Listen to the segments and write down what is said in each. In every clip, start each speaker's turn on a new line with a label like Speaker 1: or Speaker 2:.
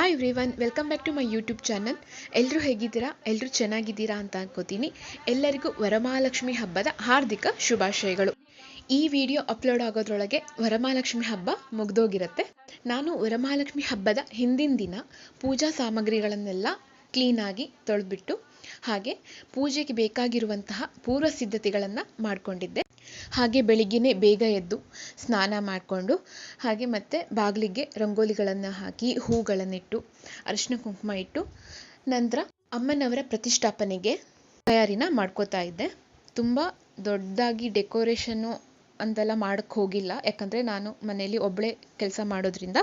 Speaker 1: Hi everyone welcome back to my YouTube channel ಎಲ್ಲರೂ ಹೇಗಿದ್ದೀರಾ? ಎಲ್ಲರೂ ಚೆನ್ನಾಗಿದ್ದೀರಾ ಅಂತ ಅನ್ಕೋತೀನಿ. ಎಲ್ಲರಿಗೂ ವರಮಹಾಲಕ್ಷ್ಮಿ ಹಬ್ಬದ ಹಾರ್ದಿಕ ಶುಭಾಶಯಗಳು. ಈ ವಿಡಿಯೋ ಅಪ್ಲೋಡ್ ಆಗೋದ್ರೊಳಗೆ ವರಮಹಾಲಕ್ಷ್ಮಿ ಹಬ್ಬ ಮುಗ್ದೋಗಿರುತ್ತೆ. ನಾನು ವರಮಹಾಲಕ್ಷ್ಮಿ ಹಬ್ಬದ ಹಿಂದಿನ ದಿನ ಪೂಜಾ ಸಾಮಗ್ರಿಗಳನ್ನೆಲ್ಲ ಕ್ಲೀನಾಗಿ ತೊಳೆದ್ಬಿಟ್ಟು ಹಾಗೆ ಪೂಜೆಗೆ ಬೇಕಾಗಿರುವಂತಹ ಪೂರ್ವ ಸಿದ್ಧತೆಗಳನ್ನು ಮಾಡಿಕೊಂಡಿದ್ದೆ. ಹಾಗೆ ಬೆಳಿಗ್ಗೆನೇ ಬೇಗ ಎದ್ದು ಸ್ನಾನ ಮಾಡಿಕೊಂಡು ಹಾಗೆ ಮತ್ತೆ ಬಾಗಿಲಿಗೆ ರಂಗೋಲಿಗಳನ್ನು ಹಾಕಿ ಹೂಗಳನ್ನಿಟ್ಟು ಅರಿಶಿನ ಕುಂಕುಮ ಇಟ್ಟು ನಂತರ ಅಮ್ಮನವರ ಪ್ರತಿಷ್ಠಾಪನೆಗೆ ತಯಾರಿನ ಮಾಡ್ಕೋತಾ ಇದ್ದೆ. ತುಂಬ ದೊಡ್ಡದಾಗಿ ಡೆಕೋರೇಷನ್ನು ಅಂತೆಲ್ಲ ಮಾಡೋಕ್ಕೆ ಹೋಗಿಲ್ಲ. ಯಾಕಂದರೆ ನಾನು ಮನೆಯಲ್ಲಿ ಒಬ್ಬಳೇ ಕೆಲಸ ಮಾಡೋದ್ರಿಂದ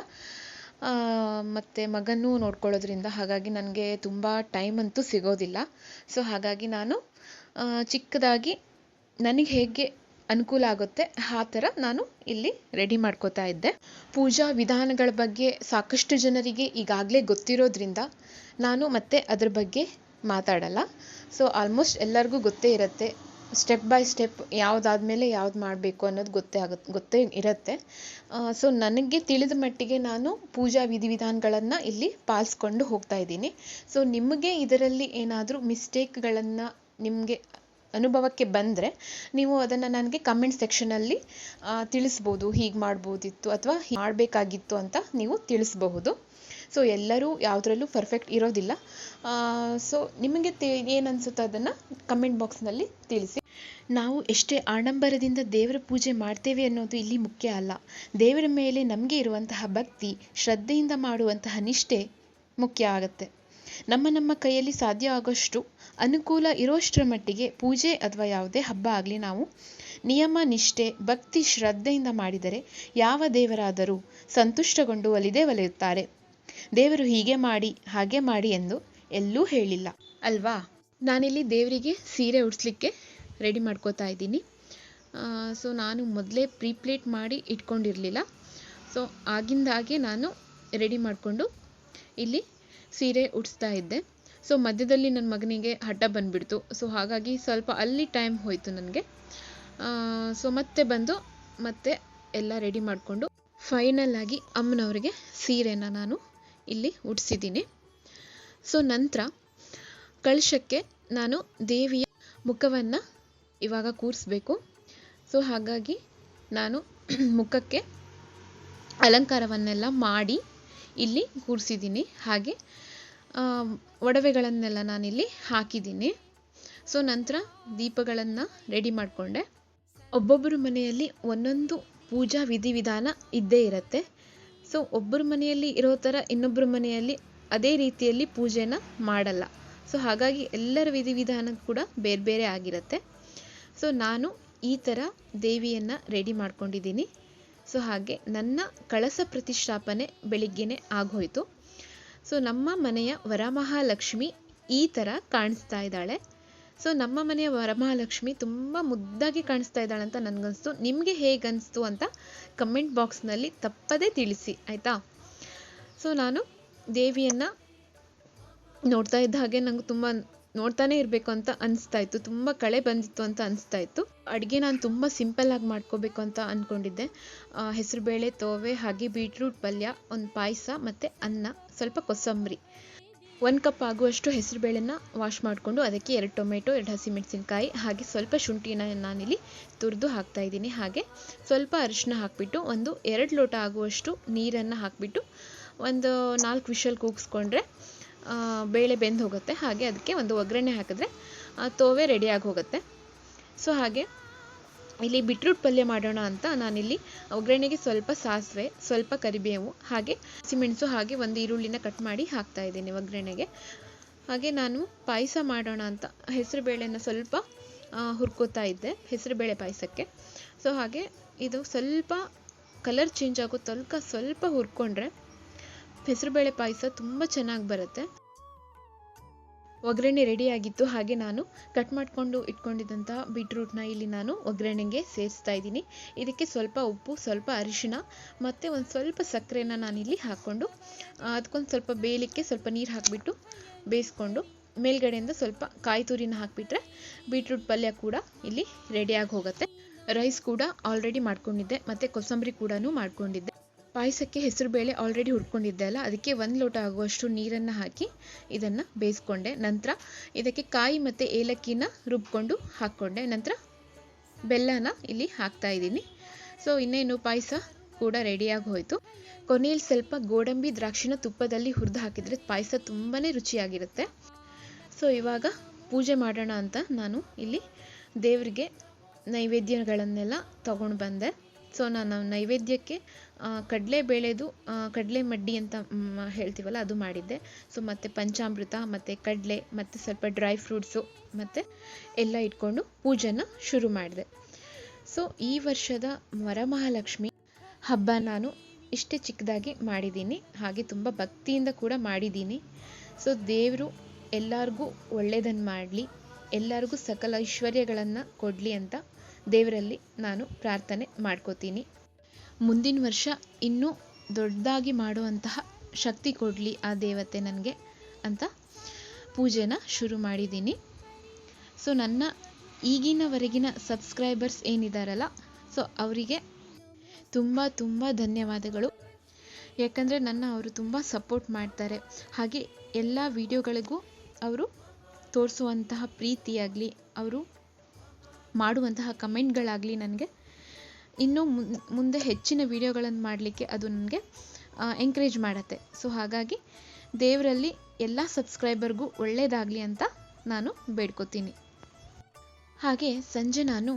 Speaker 1: ಮತ್ತು ಮಗನೂ ನೋಡ್ಕೊಳ್ಳೋದ್ರಿಂದ ಹಾಗಾಗಿ ನನಗೆ ತುಂಬ ಟೈಮ್ ಅಂತೂ ಸಿಗೋದಿಲ್ಲ. ಸೊ ಹಾಗಾಗಿ ನಾನು ಚಿಕ್ಕದಾಗಿ ನನಗೆ ಹೇಗೆ ಅನುಕೂಲ ಆಗುತ್ತೆ. ಆ ಥರ ನಾನು ಇಲ್ಲಿ ರೆಡಿ ಮಾಡ್ಕೋತಾ ಇದ್ದೆ. ಪೂಜಾ ವಿಧಾನಗಳ ಬಗ್ಗೆ ಸಾಕಷ್ಟು ಜನರಿಗೆ ಈಗಾಗಲೇ ಗೊತ್ತಿರೋದ್ರಿಂದ ನಾನು ಮತ್ತೆ ಅದ್ರ ಬಗ್ಗೆ ಮಾತಾಡಲ್ಲ. ಸೊ ಆಲ್ಮೋಸ್ಟ್ ಎಲ್ಲರಿಗೂ ಗೊತ್ತೇ ಇರುತ್ತೆ. ಸ್ಟೆಪ್ ಬೈ ಸ್ಟೆಪ್ ಯಾವುದಾದ್ಮೇಲೆ ಯಾವ್ದು ಮಾಡಬೇಕು ಅನ್ನೋದು ಗೊತ್ತೇ ಆಗುತ್ತೆ ಗೊತ್ತೇ ಇರುತ್ತೆ. ಸೊ ನನಗೆ ತಿಳಿದ ಮಟ್ಟಿಗೆ ನಾನು ಪೂಜಾ ವಿಧಿವಿಧಾನಗಳನ್ನು ಇಲ್ಲಿ ಪಾಲಿಸ್ಕೊಂಡು ಹೋಗ್ತಾ ಇದ್ದೀನಿ. ಸೊ ನಿಮಗೆ ಇದರಲ್ಲಿ ಏನಾದರೂ ಮಿಸ್ಟೇಕ್ಗಳನ್ನು ನಿಮಗೆ ಅನುಭವಕ್ಕೆ ಬಂದರೆ ನೀವು ಅದನ್ನು ನನಗೆ ಕಮೆಂಟ್ ಸೆಕ್ಷನಲ್ಲಿ ತಿಳಿಸ್ಬೋದು, ಹೀಗೆ ಮಾಡ್ಬೋದಿತ್ತು ಅಥವಾ ಮಾಡಬೇಕಾಗಿತ್ತು ಅಂತ ನೀವು ತಿಳಿಸ್ಬಹುದು. ಸೊ ಎಲ್ಲರೂ ಯಾವುದರಲ್ಲೂ ಪರ್ಫೆಕ್ಟ್ ಇರೋದಿಲ್ಲ. ಸೊ ನಿಮಗೆ ತಿ ಏನು ಅನಿಸುತ್ತೋ ಅದನ್ನು ಕಮೆಂಟ್ ಬಾಕ್ಸ್ನಲ್ಲಿ ತಿಳಿಸಿ. ನಾವು ಎಷ್ಟೇ ಆಡಂಬರದಿಂದ ದೇವರ ಪೂಜೆ ಮಾಡ್ತೇವೆ ಅನ್ನೋದು ಇಲ್ಲಿ ಮುಖ್ಯ ಅಲ್ಲ. ದೇವರ ಮೇಲೆ ನಮಗೆ ಇರುವಂತಹ ಭಕ್ತಿ, ಶ್ರದ್ಧೆಯಿಂದ ಮಾಡುವಂತಹ ನಿಷ್ಠೆ ಮುಖ್ಯ ಆಗುತ್ತೆ. ನಮ್ಮ ನಮ್ಮ ಕೈಯಲ್ಲಿ ಸಾಧ್ಯ ಆಗೋಷ್ಟು ಅನುಕೂಲ ಇರೋಷ್ಟರ ಮಟ್ಟಿಗೆ ಪೂಜೆ ಅಥವಾ ಯಾವುದೇ ಹಬ್ಬ ಆಗಲಿ ನಾವು ನಿಯಮ, ನಿಷ್ಠೆ, ಭಕ್ತಿ, ಶ್ರದ್ಧೆಯಿಂದ ಮಾಡಿದರೆ ಯಾವ ದೇವರಾದರೂ ಸಂತುಷ್ಟಗೊಂಡು ಒಲಿದೇ ಒಲಿಯುತ್ತಾರೆ. ದೇವರು ಹೀಗೆ ಮಾಡಿ, ಹಾಗೆ ಮಾಡಿ ಎಂದು ಎಲ್ಲೂ ಹೇಳಿಲ್ಲ. ಅಲ್ವಾ? ನಾನಿಲ್ಲಿ ದೇವರಿಗೆ ಸೀರೆ ಉಡಿಸ್ಲಿಕ್ಕೆ ರೆಡಿ ಮಾಡ್ಕೋತಾ ಇದ್ದೀನಿ. ಸೊ ನಾನು ಮೊದಲೇ ಪ್ರೀಪ್ಲೇಟ್ ಮಾಡಿ ಇಟ್ಕೊಂಡಿರಲಿಲ್ಲ. ಸೊ ಆಗಿಂದಾಗೆ ನಾನು ರೆಡಿ ಮಾಡಿಕೊಂಡು ಇಲ್ಲಿ ಸೀರೆ ಉಡಿಸ್ತಾ ಇದ್ದೆ. ಸೊ ಮಧ್ಯದಲ್ಲಿ ನನ್ನ ಮಗನಿಗೆ ಹಠ ಬಂದುಬಿಡ್ತು. ಸೊ ಹಾಗಾಗಿ ಸ್ವಲ್ಪ ಅಲ್ಲಿ ಟೈಮ್ ಹೋಯಿತು ನನಗೆ. ಸೊ ಮತ್ತೆ ಬಂದು ಮತ್ತೆ ಎಲ್ಲ ರೆಡಿ ಮಾಡಿಕೊಂಡು ಫೈನಲ್ ಆಗಿ ಅಮ್ಮನವರಿಗೆ ಸೀರೆನ ನಾನು ಇಲ್ಲಿ ಉಡಿಸಿದ್ದೀನಿ. ಸೊ ನಂತರ ಕಳಶಕ್ಕೆ ನಾನು ದೇವಿಯ ಮುಖವನ್ನು ಇವಾಗ ಕೂರಿಸ್ಬೇಕು. ಸೊ ಹಾಗಾಗಿ ನಾನು ಮುಖಕ್ಕೆ ಅಲಂಕಾರವನ್ನೆಲ್ಲ ಮಾಡಿ ಇಲ್ಲಿ ಕೂರಿಸಿದ್ದೀನಿ ಹಾಗೆ ಒಡವೆಗಳನ್ನೆಲ್ಲ ನಾನಿಲ್ಲಿ ಹಾಕಿದ್ದೀನಿ. ಸೊ, ನಂತರ ದೀಪಗಳನ್ನು ರೆಡಿ ಮಾಡಿಕೊಂಡೆ. ಒಬ್ಬೊಬ್ಬರ ಮನೆಯಲ್ಲಿ ಒಂದೊಂದು ಪೂಜಾ ವಿಧಿವಿಧಾನ ಇದ್ದೇ ಇರುತ್ತೆ. ಸೊ, ಒಬ್ಬರ ಮನೆಯಲ್ಲಿ ಇರೋ ಥರ ಇನ್ನೊಬ್ಬರ ಮನೆಯಲ್ಲಿ ಅದೇ ರೀತಿಯಲ್ಲಿ ಪೂಜೆನ ಮಾಡಲ್ಲ. ಸೊ, ಹಾಗಾಗಿ ಎಲ್ಲರ ವಿಧಿವಿಧಾನ ಕೂಡ ಬೇರೆ ಬೇರೆ ಆಗಿರುತ್ತೆ. ಸೊ, ನಾನು ಈ ಥರ ದೇವಿಯನ್ನು ರೆಡಿ ಮಾಡ್ಕೊಂಡಿದ್ದೀನಿ. ಸೊ ಹಾಗೆ ನನ್ನ ಕಳಸ ಪ್ರತಿಷ್ಠಾಪನೆ ಬೆಳಿಗ್ಗೆನೆ ಆಗೋಯ್ತು. ಸೊ ನಮ್ಮ ಮನೆಯ ವರಮಹಾಲಕ್ಷ್ಮಿ ಈ ಥರ ಕಾಣಿಸ್ತಾ ಇದ್ದಾಳೆ. ಸೊ ನಮ್ಮ ಮನೆಯ ವರಮಹಾಲಕ್ಷ್ಮಿ ತುಂಬ ಮುದ್ದಾಗಿ ಕಾಣಿಸ್ತಾ ಇದ್ದಾಳೆ ಅಂತ ನನಗನ್ನಿಸ್ತು ನಿಮಗೆ ಹೇಗೆ ಅನಿಸ್ತು ಅಂತ ಕಮೆಂಟ್ ಬಾಕ್ಸ್ನಲ್ಲಿ ತಪ್ಪದೇ ತಿಳಿಸಿ, ಆಯಿತಾ? ಸೊ ನಾನು ದೇವಿಯನ್ನು ನೋಡ್ತಾ ಇದ್ದ ಹಾಗೆ ನಂಗೆ ತುಂಬ ನೋಡ್ತಾನೆ ಇರಬೇಕು ಅಂತ ಅನಿಸ್ತಾ ಇತ್ತು. ತುಂಬ ಕಳೆ ಬಂದಿತ್ತು ಅಂತ ಅನಿಸ್ತಾ ಇತ್ತು. ಅಡುಗೆ ನಾನು ತುಂಬ ಸಿಂಪಲ್ಲಾಗಿ ಮಾಡ್ಕೋಬೇಕು ಅಂತ ಅಂದ್ಕೊಂಡಿದ್ದೆ ಹೆಸರುಬೇಳೆ ತೋವೆ, ಹಾಗೆ ಬೀಟ್ರೂಟ್ ಪಲ್ಯ, ಒಂದು ಪಾಯಸ ಮತ್ತು ಅನ್ನ, ಸ್ವಲ್ಪ ಕೊಸಂಬರಿ. ಒಂದು ಕಪ್ ಆಗುವಷ್ಟು ಹೆಸರುಬೇಳೆನ ವಾಶ್ ಮಾಡಿಕೊಂಡು ಅದಕ್ಕೆ ಎರಡು ಟೊಮೆಟೊ, ಎರಡು ಹಸಿಮೆಣಸಿನ್ಕಾಯಿ, ಹಾಗೆ ಸ್ವಲ್ಪ ಶುಂಠಿನ ನಾನಿಲ್ಲಿ ತುರಿದು ಹಾಕ್ತಾ ಇದ್ದೀನಿ. ಹಾಗೆ ಸ್ವಲ್ಪ ಅರಿಶಿನ ಹಾಕಿಬಿಟ್ಟು ಒಂದು ಎರಡು ಲೋಟ ಆಗುವಷ್ಟು ನೀರನ್ನು ಹಾಕಿಬಿಟ್ಟು ಒಂದು ನಾಲ್ಕು ವಿಷಲ್ ಕೂಗಿಸ್ಕೊಂಡ್ರೆ ಬೇಳೆ ಬೆಂದು ಹೋಗುತ್ತೆ. ಹಾಗೆ ಅದಕ್ಕೆ ಒಂದು ಒಗ್ಗರಣೆ ಹಾಕಿದ್ರೆ ತೋವೆ ರೆಡಿಯಾಗಿ ಹೋಗುತ್ತೆ. ಸೊ ಹಾಗೆ ಇಲ್ಲಿ ಬಿಟ್ರೂಟ್ ಪಲ್ಯ ಮಾಡೋಣ ಅಂತ ನಾನಿಲ್ಲಿ ಒಗ್ಗರಣೆಗೆ ಸ್ವಲ್ಪ ಸಾಸಿವೆ ಸ್ವಲ್ಪ ಕರಿಬೇವು ಹಾಗೆ ಹಸಿಮೆಣಸು ಹಾಗೆ ಒಂದು ಈರುಳ್ಳಿನ ಕಟ್ ಮಾಡಿ ಹಾಕ್ತಾ ಇದ್ದೀನಿ ಒಗ್ಗರಣೆಗೆ. ಹಾಗೆ ನಾನು ಪಾಯಸ ಮಾಡೋಣ ಅಂತ ಹೆಸರುಬೇಳೆನ ಸ್ವಲ್ಪ ಆ, ಹುರ್ಕೋತಾ ಇದ್ದೆ ಹೆಸರುಬೇಳೆ ಪಾಯಸಕ್ಕೆ. ಸೊ ಹಾಗೆ ಇದು ಸ್ವಲ್ಪ ಕಲರ್ ಚೇಂಜ್ ಆಗೋ ತನಕ ಸ್ವಲ್ಪ ಹುರ್ಕೊಂಡ್ರೆ ಹೆಸರುಬೇಳೆ ಪಾಯಸ ತುಂಬ ಚೆನ್ನಾಗಿ ಬರುತ್ತೆ. ಒಗ್ಗರಣೆ ರೆಡಿ ಆಗಿತ್ತು, ಹಾಗೆ ನಾನು ಕಟ್ ಮಾಡಿಕೊಂಡು ಇಟ್ಕೊಂಡಿದ್ದಂಥ ಬೀಟ್ರೂಟ್ನ ಇಲ್ಲಿ ನಾನು ಒಗ್ಗರಣೆಗೆ ಸೇರಿಸ್ತಾ ಇದ್ದೀನಿ. ಇದಕ್ಕೆ ಸ್ವಲ್ಪ ಉಪ್ಪು, ಸ್ವಲ್ಪ ಅರಿಶಿಣ, ಮತ್ತು ಒಂದು ಸ್ವಲ್ಪ ಸಕ್ಕರೆನ ಇಲ್ಲಿ ಹಾಕ್ಕೊಂಡು ಅದಕ್ಕೊಂದು ಸ್ವಲ್ಪ ಬೇಯಲಿಕ್ಕೆ ಸ್ವಲ್ಪ ನೀರು ಹಾಕಿಬಿಟ್ಟು ಬೇಯಿಸ್ಕೊಂಡು, ಮೇಲ್ಗಡೆಯಿಂದ ಸ್ವಲ್ಪ ಕಾಯಿ ತುರಿನ ಹಾಕಿಬಿಟ್ರೆ ಬೀಟ್ರೂಟ್ ಪಲ್ಯ ಕೂಡ ಇಲ್ಲಿ ರೆಡಿಯಾಗಿ ಹೋಗುತ್ತೆ. ರೈಸ್ ಕೂಡ ಆಲ್ರೆಡಿ ಮಾಡ್ಕೊಂಡಿದ್ದೆ, ಮತ್ತು ಕೊತ್ತಂಬರಿ ಕೂಡ ಮಾಡ್ಕೊಂಡಿದ್ದೆ. ಪಾಯಸಕ್ಕೆ ಹೆಸರುಬೇಳೆ ಆಲ್ರೆಡಿ ಹುರ್ಕೊಂಡಿದ್ದೆ ಅಲ್ಲ? ಅದಕ್ಕೆ ಒಂದು ಲೋಟ ಆಗುವಷ್ಟು ನೀರನ್ನು ಹಾಕಿ ಇದನ್ನು ಬೇಯಿಸ್ಕೊಂಡೆ. ನಂತರ ಇದಕ್ಕೆ ಕಾಯಿ ಮತ್ತು ಏಲಕ್ಕಿನ ರುಬ್ಕೊಂಡು ಹಾಕ್ಕೊಂಡೆ ನಂತರ ಬೆಲ್ಲನ ಇಲ್ಲಿ ಹಾಕ್ತಾ ಇದ್ದೀನಿ. ಸೊ ಇನ್ನೇನು ಪಾಯಸ ಕೂಡ ರೆಡಿಯಾಗಿ ಹೋಯಿತು. ಕೊನೆಯಲ್ಲಿ ಸ್ವಲ್ಪ ಗೋಡಂಬಿ ದ್ರಾಕ್ಷಿನ ತುಪ್ಪದಲ್ಲಿ ಹುರಿದು ಹಾಕಿದರೆ ಪಾಯಸ ತುಂಬಾ ರುಚಿಯಾಗಿರುತ್ತೆ. ಸೊ ಇವಾಗ ಪೂಜೆ ಮಾಡೋಣ ಅಂತ ನಾನು ಇಲ್ಲಿ ದೇವರಿಗೆ ನೈವೇದ್ಯಗಳನ್ನೆಲ್ಲ ತೊಗೊಂಡು ಬಂದೆ. ಸೊ ನಾನು ನೈವೇದ್ಯಕ್ಕೆ ಕಡಲೆ ಬೇಳೆದು ಕಡಲೆ ಮಡ್ಡಿ ಅಂತ ಹೇಳ್ತೀವಲ್ಲ ಅದು ಮಾಡಿದ್ದೆ. ಸೊ ಮತ್ತು ಪಂಚಾಮೃತ, ಮತ್ತು ಕಡಲೆ, ಮತ್ತು ಸ್ವಲ್ಪ ಡ್ರೈ ಫ್ರೂಟ್ಸು ಮತ್ತು ಎಲ್ಲ ಇಟ್ಕೊಂಡು ಪೂಜೆನ ಶುರು ಮಾಡಿದೆ. ಸೊ ಈ ವರ್ಷದ ವರಮಹಾಲಕ್ಷ್ಮಿ ಹಬ್ಬ ನಾನು ಇಷ್ಟೇ ಚಿಕ್ಕದಾಗಿ ಮಾಡಿದ್ದೀನಿ. ಹಾಗೆ ತುಂಬ ಭಕ್ತಿಯಿಂದ ಕೂಡ ಮಾಡಿದ್ದೀನಿ. ಸೊ ದೇವರು ಎಲ್ಲರಿಗೂ ಒಳ್ಳೆಯದನ್ನು ಮಾಡಲಿ, ಎಲ್ಲರಿಗೂ ಸಕಲ ಐಶ್ವರ್ಯಗಳನ್ನು ಕೊಡಲಿ ಅಂತ ದೇವರಲ್ಲಿ ನಾನು ಪ್ರಾರ್ಥನೆ ಮಾಡ್ಕೋತೀನಿ. ಮುಂದಿನ ವರ್ಷ ಇನ್ನೂ ದೊಡ್ಡದಾಗಿ ಮಾಡುವಂತಹ ಶಕ್ತಿ ಕೊಡಲಿ ಆ ದೇವತೆ ನನಗೆ ಅಂತ ಪೂಜೆನ ಶುರು ಮಾಡಿದ್ದೀನಿ. ಸೊ, ನನ್ನ ಈಗಿನವರೆಗಿನ ಸಬ್ಸ್ಕ್ರೈಬರ್ಸ್ ಏನಿದಾರಲ್ಲ, ಸೊ ಅವರಿಗೆ ತುಂಬ ತುಂಬ ಧನ್ಯವಾದಗಳು. ಯಾಕಂದರೆ ನನ್ನ ಅವರು ತುಂಬ ಸಪೋರ್ಟ್ ಮಾಡ್ತಾರೆ. ಹಾಗೆ ಎಲ್ಲ ವಿಡಿಯೋಗಳಿಗೂ ಅವರು ತೋರಿಸುವಂತಹ ಪ್ರೀತಿಯಾಗಲಿ, ಅವರು ಮಾಡುವಂತಹ ಕಮೆಂಟ್ಗಳಾಗಲಿ ನನಗೆ. ಇನ್ನೂ ಮುಂದೆ ಹೆಚ್ಚಿನ ವಿಡಿಯೋಗಳನ್ನು ಮಾಡಲಿಕ್ಕೆ ಅದು ನನಗೆ ಎಂಕರೇಜ್ ಮಾಡುತ್ತೆ. ಸೊ ಹಾಗಾಗಿ ದೇವರಲ್ಲಿ ಎಲ್ಲ ಸಬ್ಸ್ಕ್ರೈಬರ್ಗೂ ಒಳ್ಳೆಯದಾಗಲಿ ಅಂತ ನಾನು ಬೇಡ್ಕೋತೀನಿ. ಹಾಗೆ ಸಂಜೆ ನಾನು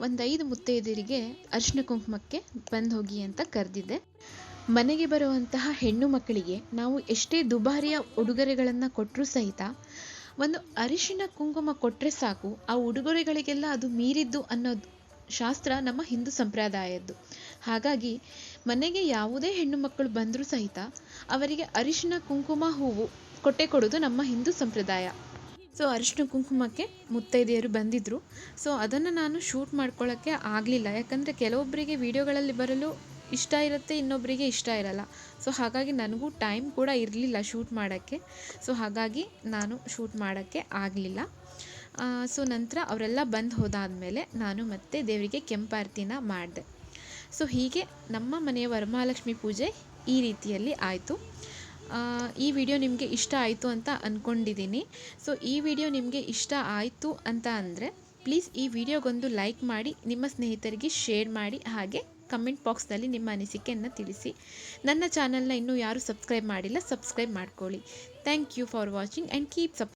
Speaker 1: ಒಂದೈದು ಮುತ್ತೈದೆಯರಿಗೆ ಅರ್ಶಿನ ಕುಂಕುಮಕ್ಕೆ ಬಂದು ಹೋಗಿ ಅಂತ ಕರೆದಿದ್ದೆ. ಮನೆಗೆ ಬರುವಂತಹ ಹೆಣ್ಣು ಮಕ್ಕಳಿಗೆ ನಾವು ಎಷ್ಟೇ ದುಬಾರಿಯ ಉಡುಗೊರೆಗಳನ್ನು ಕೊಟ್ಟರೂ ಸಹಿತ ಒಂದು ಅರಿಶಿನ ಕುಂಕುಮ ಕೊಟ್ಟರೆ ಸಾಕು, ಆ ಉಡುಗೊರೆಗಳಿಗೆಲ್ಲ ಅದು ಮೀರಿದ್ದು ಅನ್ನೋದು ಶಾಸ್ತ್ರ ನಮ್ಮ ಹಿಂದೂ ಸಂಪ್ರದಾಯದ್ದು. ಹಾಗಾಗಿ ಮನೆಗೆ ಯಾವುದೇ ಹೆಣ್ಣು ಮಕ್ಕಳು ಬಂದರೂ ಸಹಿತ ಅವರಿಗೆ ಅರಿಶಿನ ಕುಂಕುಮ ಹೂವು ಕೊಟ್ಟೆ ಕೊಡೋದು ನಮ್ಮ ಹಿಂದೂ ಸಂಪ್ರದಾಯ. ಸೊ, ಅರಿಶಿನ ಕುಂಕುಮಕ್ಕೆ ಮುತ್ತೈದೆಯರು ಬಂದಿದ್ದರು ಸೊ, ಅದನ್ನು ನಾನು ಶೂಟ್ ಮಾಡ್ಕೊಳ್ಳೋಕ್ಕೆ ಆಗಲಿಲ್ಲ. ಯಾಕಂದರೆ ಕೆಲವೊಬ್ಬರಿಗೆ ವಿಡಿಯೋಗಳಲ್ಲಿ ಬರಲು ಇಷ್ಟ ಇರುತ್ತೆ ಇನ್ನೊಬ್ಬರಿಗೆ ಇಷ್ಟ ಇರಲ್ಲ. ಸೊ ಹಾಗಾಗಿ ನನಗೂ ಟೈಮ್ ಕೂಡ ಇರಲಿಲ್ಲ ಶೂಟ್ ಮಾಡೋಕ್ಕೆ. ಸೊ ಹಾಗಾಗಿ ನಾನು ಶೂಟ್ ಮಾಡೋಕ್ಕೆ ಆಗಲಿಲ್ಲ. ಸೊ ನಂತರ ಅವರೆಲ್ಲ ಬಂದು ಹೋದಾದಮೇಲೆ ನಾನು ಮತ್ತೆ ದೇವರಿಗೆ ಕೆಂಪಾರತಿನ ಮಾಡಿದೆ. ಸೊ ಹೀಗೆ ನಮ್ಮ ಮನೆಯ ವರಮಹಾಲಕ್ಷ್ಮಿ ಪೂಜೆ ಈ ರೀತಿಯಲ್ಲಿ ಆಯಿತು. ಈ ವಿಡಿಯೋ ನಿಮಗೆ ಇಷ್ಟ ಆಯಿತು ಅಂತ ಅಂದ್ಕೊಂಡಿದ್ದೀನಿ ಸೊ ಈ ವಿಡಿಯೋ ನಿಮಗೆ ಇಷ್ಟ ಆಯಿತು ಅಂತ ಅಂದರೆ ಪ್ಲೀಸ್ ಈ ವಿಡಿಯೋಗೊಂದು ಲೈಕ್ ಮಾಡಿ, ನಿಮ್ಮ ಸ್ನೇಹಿತರಿಗೆ ಶೇರ್ ಮಾಡಿ, ಹಾಗೆ ಕಮೆಂಟ್ ಬಾಕ್ಸ್ನಲ್ಲಿ ನಿಮ್ಮ ಅನಿಸಿಕೆಯನ್ನು ತಿಳಿಸಿ. ನನ್ನ ಚಾನಲ್ನ ಇನ್ನೂ ಯಾರು ಸಬ್ಸ್ಕ್ರೈಬ್ ಮಾಡಿಲ್ಲ, ಸಬ್ಸ್ಕ್ರೈಬ್ ಮಾಡ್ಕೊಳ್ಳಿ. Thank you for watching and keep ಸಪ್